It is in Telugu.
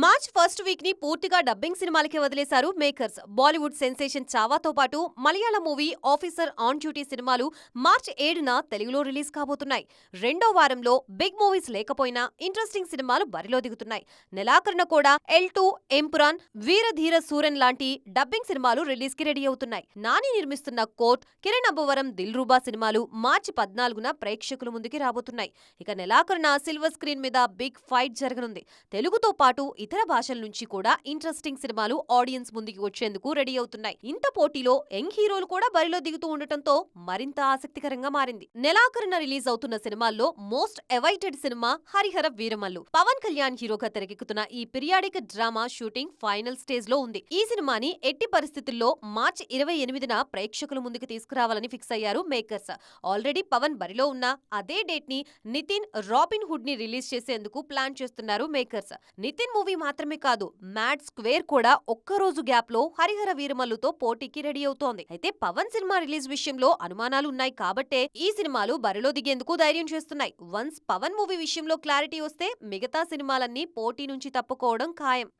మార్చ్ ఫస్ట్ వీక్ని పూర్తిగా డబ్బింగ్ సినిమాలకే వదిలేశారు మేకర్స్. బాలీవుడ్ సెన్సేషన్ చావాతో పాటు Malayala movie officer on duty సినిమాలు మార్చ్ ఏడున తెలుగులో రిలీజ్ కాబోతున్నాయి. రెండో వారంలో బిగ్ మూవీస్ లేకపోయినా ఇంట్రెస్టింగ్ సినిమాలు బరిలో దిగుతున్నాయి. నెలాఖరున కూడా ఎల్ టూ ఎంపురాన్ వీరధీర సూరన్ లాంటి డబ్బింగ్ సినిమాలు రిలీజ్కి రెడీ అవుతున్నాయి. నాని నిర్మిస్తున్న కోర్ట్ కిరణ్ అబ్బవరం దిల్ రూబా సినిమాలు మార్చి పద్నాలుగున ప్రేక్షకుల ముందుకి రాబోతున్నాయి. ఇక నెలాఖరున సిల్వర్ స్క్రీన్ మీద బిగ్ ఫైట్ జరగనుంది. తెలుగుతో పాటు ఇతర భాషల నుంచి కూడా ఇంట్రెస్టింగ్ సినిమాలు ఆడియన్స్ ముందుకి వచ్చేందుకు రెడీ అవుతున్నాయి. ఇంత పోటీలో యంగ్ హీరోలు కూడా బరిలో దిగుతూ ఉండటంతో మరింత ఆసక్తికరంగా మారింది. నెలాఖరున రిలీజ్ అవుతున్న సినిమాల్లో most awaited cinema Hari Hara Veera Mallu. Pawan Kalyan హీరోగా తెరకెక్కుతున్న ఈ పిరియాడిక్ డ్రామా షూటింగ్ ఫైనల్ స్టేజ్లో ఉంది. ఈ సినిమాని ఎట్టి పరిస్థితుల్లో మార్చి ఇరవై ఎనిమిదిన ప్రేక్షకుల ముందుకు తీసుకురావాలని ఫిక్స్ అయ్యారు మేకర్స్ ఆల్రెడీ పవన్ బరిలో ఉన్న అదే డేట్ని నితిన్ రాబిన్ హుడ్ని రిలీజ్ చేసేందుకు ప్లాన్ చేస్తున్నారు మేకర్స్ నితిన్ మూవీ మాత్రమే కాదు మ్యాడ్ స్క్వేర్ కూడా ఒక్క రోజు గ్యాప్లో హరిహర వీరమల్లుతో పోటీకి రెడీ అవుతోంది. అయితే పవన్ సినిమా రిలీజ్ విషయంలో అనుమానాలు ఉన్నాయి కాబట్టే ఈ సినిమాలు బరిలో దిగేందుకు ధైర్యం చేస్తున్నాయి. వన్స్ పవన్ మూవీ విషయంలో క్లారిటీ వస్తే మిగతా సినిమాలన్నీ పోటీ నుంచి తప్పుకోవడం ఖాయం.